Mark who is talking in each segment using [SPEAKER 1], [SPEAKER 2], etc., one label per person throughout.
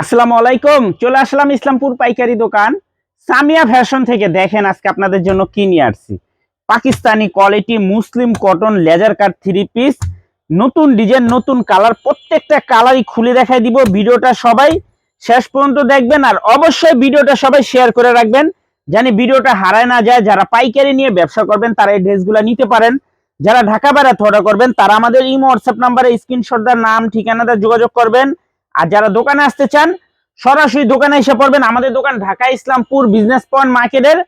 [SPEAKER 1] আসসালামু আলাইকুম, চলে আসলাম ইসলামপুর পাইকারি দোকান। সামিয়া ফ্যাশন থেকে দেখেন আজকে আপনাদের জন্য কি নিয়ে আসছি। Pakistani quality Muslim cotton laser cut three piece. নতুন ডিজাইন, নতুন কালার, প্রত্যেকটা কালারই খুলে দেখাই দিব। ভিডিওটা সবাই শেষ পর্যন্ত দেখবেন আর অবশ্যই ভিডিওটা সবাই শেয়ার করে রাখবেন। জানি ভিডিওটা হারায় না যায়, যারা পাইকারি নিয়ে ব্যবসা করবেন, তারা এই ড্রেসগুলো নিতে পারেন। যারা ঢাকা বেড়াতে অর্ডার করবেন, তারা আমাদের ইমো, হোয়াটসঅ্যাপ নাম্বারে স্ক্রিনশট দেওয়ার নাম, ঠিকানাটা যোগাযোগ করবেন। আর যারা দোকানে আসতে চান, সরাসরি দোকানে এসে পড়বেন। আমাদের দোকান ঢাকা ইসলামপুর বিজনেস পয়েন্ট মার্কেটের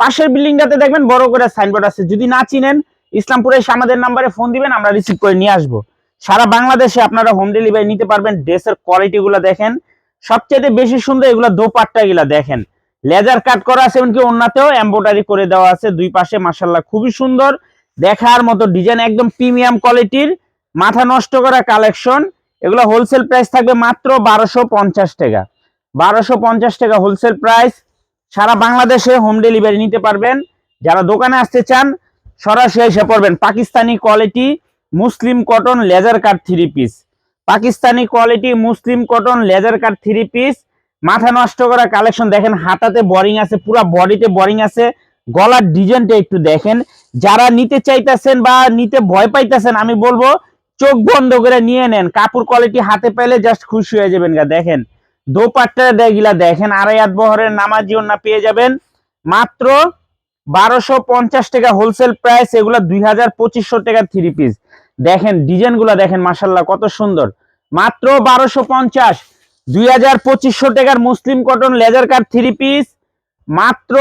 [SPEAKER 1] পাশের বিল্ডিংটাতে দেখবেন বড় করে সাইনবোর্ড আছে। যদি না চিনেন, ইসলামপুরে এসে আমাদের নাম্বারে ফোন দিবেন, আমরা রিসিভ করে নিয়ে আসব। সারা বাংলাদেশে আপনারা হোম ডেলিভারি নিতে পারবেন ড্রেসের কোয়ালিটি গুলো দেখেন। সবচেয়ে বেশি সুন্দর এগুলো দোপাট্টা গুলা দেখেন। লেজার কাট করা আছে এমনকি অন্যতেও এম্ব্রয়ডারি করে দেওয়া আছে দুই পাশে মাসাল্লাহ খুবই সুন্দর। দেখার মতো ডিজাইন একদম প্রিমিয়াম কোয়ালিটির মাথা নষ্ট করা কালেকশন এগুলো হোলসেল প্রাইস থাকবে মাত্র বারোশো পঞ্চাশ টাকা। বারোশো পঞ্চাশ টাকা হোলসেল প্রাইস সারা বাংলাদেশে হোম ডেলিভারি নিতে পারবেন। যারা দোকানে আসতে চান, সরাসরি এসে পড়বেন। Pakistani quality Muslim cotton laser cut three piece Pakistani quality Muslim cotton laser cut three piece মাথা নষ্ট করা কালেকশন দেখেন, হাতাতে বোরিং আছে, পুরো বডিতে বোরিং আছে। গলার ডিজাইনটা একটু দেখেন। যারা নিতে চাইতেছেন বা নিতে ভয় পাইতেছেন, আমি বলব চোখ বন্ধ করে নিয়ে নেন। কাপড় কোয়ালিটি হাতে পেলে জাস্ট খুশি হয়ে যাবেন গা, দেখেন। দোপাট্টা দেখলা, দেখেন আড়াই হাত বহরের নামাজি না পেয়ে যাবেন। মাত্র বারোশো পঞ্চাশ টাকা হোলসেল প্রাইস এগুলা দুই হাজার পঁচিশশো টাকা থ্রি পিস দেখেন ডিজাইনগুলা দেখেন মাসাল্লাহ কত সুন্দর। মাত্র বারোশো পঞ্চাশ, দুই হাজার পঁচিশশো টাকার Muslim cotton laser cut three piece মাত্র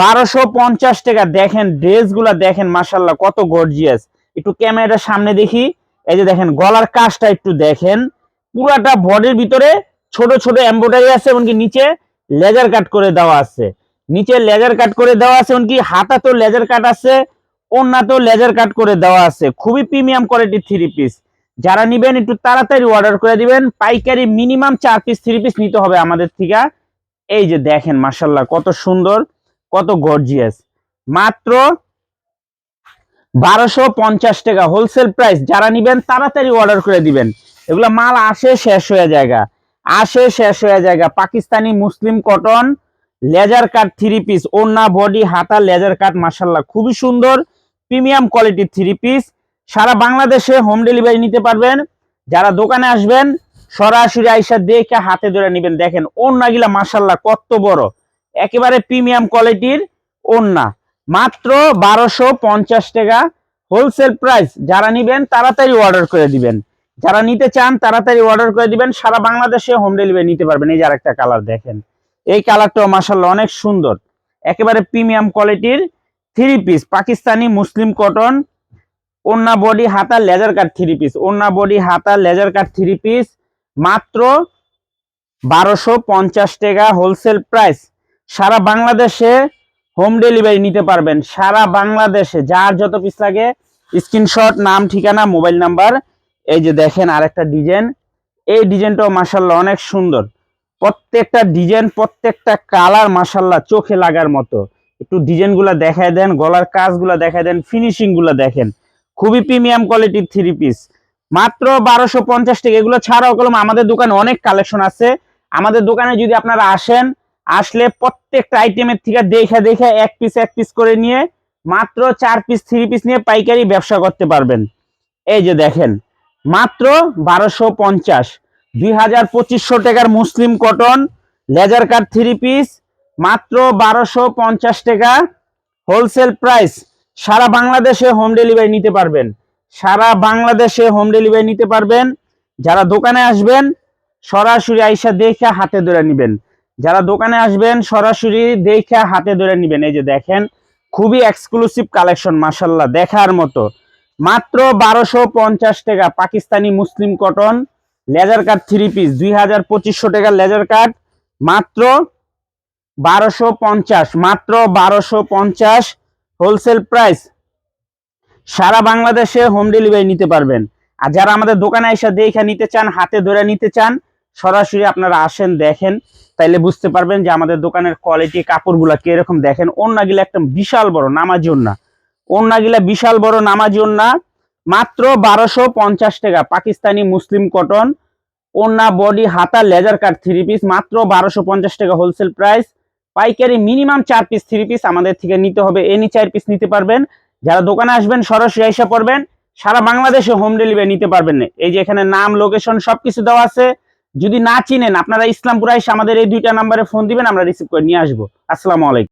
[SPEAKER 1] বারোশো পঞ্চাশ টাকা, দেখেন ড্রেসগুলা দেখেন মাসাল্লাহ কত গর্জিয়াস একটু ক্যামেরাটার সামনে দেখি। এই যে দেখেন, গলার কাজটা একটু দেখেন। পুরাটা বডির ভিতরে ছোট ছোট এমব্রয়ডারি আছে, এমনকি নিচে লেজার কাট করে দেওয়া আছে। নিচে লেজার কাট করে দেওয়া আছে, এমনকি হাতা তো লেজার কাট আছে তো লেজার কাট করে দেওয়া আছে। খুবই প্রিমিয়াম কোয়ালিটির থ্রি পিস যারা নিবেন, একটু তাড়াতাড়ি অর্ডার করে দিবেন। পাইকারি মিনিমাম চার পিস থ্রি পিস নিতে হবে আমাদের থেকে। এই যে দেখেন মাসাল্লাহ কত সুন্দর, কত গর্জিয়াস মাত্র বারোশো পঞ্চাশ টাকা হোলসেল প্রাইস যারা নিবেন, তাড়াতাড়ি অর্ডার করে দিবেন। এগুলো মাল আসে শেষ হয়ে জায়গা। আসে শেষ হয়ে জায়গা। Pakistani, Muslim cotton laser cut three piece ওন্না বডি হাতা লেজার কাট মাসাল্লাহ খুবই সুন্দর প্রিমিয়াম কোয়ালিটির থ্রি পিস সারা বাংলাদেশে হোম ডেলিভারি নিতে পারবেন। যারা দোকানে আসবেন, সরাসরি আইসা দেখে হাতে ধরে নেবেন। দেখেন ওন্নাগুলা মাসাল্লাহ কত বড়। একেবারে প্রিমিয়াম কোয়ালিটির ওন্না মাত্র বারোশো পঞ্চাশ টাকা হোলসেল প্রাইস যারা নিবেন, তাড়াতাড়ি অর্ডার করে দিবেন। যারা নিতে চান, তাড়াতাড়ি অর্ডার করে দিবেন। সারা বাংলাদেশে হোম ডেলিভারি নিতে পারবেন। এই যে আরেকটা কালার দেখেন। এই কালারটাও মাসাল্লাহ অনেক সুন্দর। একেবারে প্রিমিয়াম কোয়ালিটির three piece Pakistani, Muslim cotton ওন্না বডি হাতা লেজার কাট থ্রি পিস ওন্না বডি হাতা লেজার কাট থ্রি পিস মাত্র বারোশো পঞ্চাশ টাকা হোলসেল প্রাইস সারা বাংলাদেশে হোম ডেলিভারি নিতে পারবেন সারা বাংলাদেশে। যার যত পিস লাগে স্ক্রিনশট নাম, ঠিকানা মোবাইল নাম্বার এই যে দেখেন আরেকটা ডিজাইন এই ডিজাইনটাও মাসাল্লাহ অনেক সুন্দর। প্রত্যেকটা ডিজাইন প্রত্যেকটা কালার মাসাল্লাহ চোখে লাগার মতো। একটু ডিজাইনগুলা দেখায় দেন, গলার কাজগুলা দেখায় দেন ফিনিশিংগুলা দেখেন। খুবই প্রিমিয়াম কোয়ালিটির থ্রি পিস মাত্র বারোশো পঞ্চাশ টাকা। এগুলো ছাড়াও কলম, আমাদের দোকানে অনেক কালেকশন আছে। আমাদের দোকানে যদি আপনারা আসেন আসলে প্রত্যেকটা আইটেমের থেকে দেখে দেখে এক পিস এক পিস করে নিয়ে মাত্র চার পিস থ্রি পিস নিয়ে পাইকারি ব্যবসা করতে পারবেন। এই যে দেখেন, মাত্র বারোশো পঞ্চাশ, দুই হাজার পঁচিশশো টাকার Muslim cotton laser cut three piece মাত্র বারোশো পঞ্চাশ টাকা হোলসেল প্রাইস সারা বাংলাদেশে হোম ডেলিভারি নিতে পারবেন। সারা বাংলাদেশে হোম ডেলিভারি নিতে পারবেন। যারা দোকানে আসবেন, সরাসরি আইসা দেখে হাতে ধরে নেবেন। যারা দোকানে আসবেন, সরাসরি দেখে হাতে ধরে নেবেন। এই যে দেখেন, খুবই এক্সক্লুসিভ কালেকশন মাসাল্লাহ দেখার মতো। মাত্র বারোশো পঞ্চাশ টাকা Pakistani Muslim cotton laser cut three piece দুই হাজার পঁচিশশো টাকার লেজার কাট মাত্র বারোশো পঞ্চাশ, মাত্র বারোশো পঞ্চাশ হোলসেল প্রাইস সারা বাংলাদেশে হোম ডেলিভারি নিতে পারবেন। আর যারা আমাদের দোকানে এসে দেখে নিতে চান, হাতে ধরে নিতে চান সরাসরি আপনারা আসেন, দেখেন, তাইলে বুঝতে পারবেন যে আমাদের দোকানের কোয়ালিটি কাপড়গুলা কীরকম দেখেন। ওন্নাগুলা একটা বিশাল বড়, নামাজি ওন্না। ওন্নাগুলা বিশাল বড়, নামাজি ওন্না, মাত্র বারোশো পঞ্চাশ টাকা, পাকিস্তানি মুসলিম কটন ওনা বডি হাতা লেজার কাট থ্রি পিস মাত্র বারোশো পঞ্চাশ টাকা হোলসেল প্রাইস পাইকারি মিনিমাম চার পিস থ্রি পিস আমাদের থেকে নিতে হবে, এনি চার পিস নিতে পারবেন। যারা দোকানে আসবেন, সরাসরি এসে পড়বেন। সারা বাংলাদেশে হোম ডেলিভারি নিতে পারবেন না। এই যে এখানে নাম লোকেশন সবকিছু দেওয়া আছে। যদি না চিনেন, আপনারা ইসলামপুরা এসে আমাদের এই দুইটা নাম্বারে ফোন দিবেন, আমরা রিসিভ করে নিয়ে আসব। আসসালামু আলাইকুম।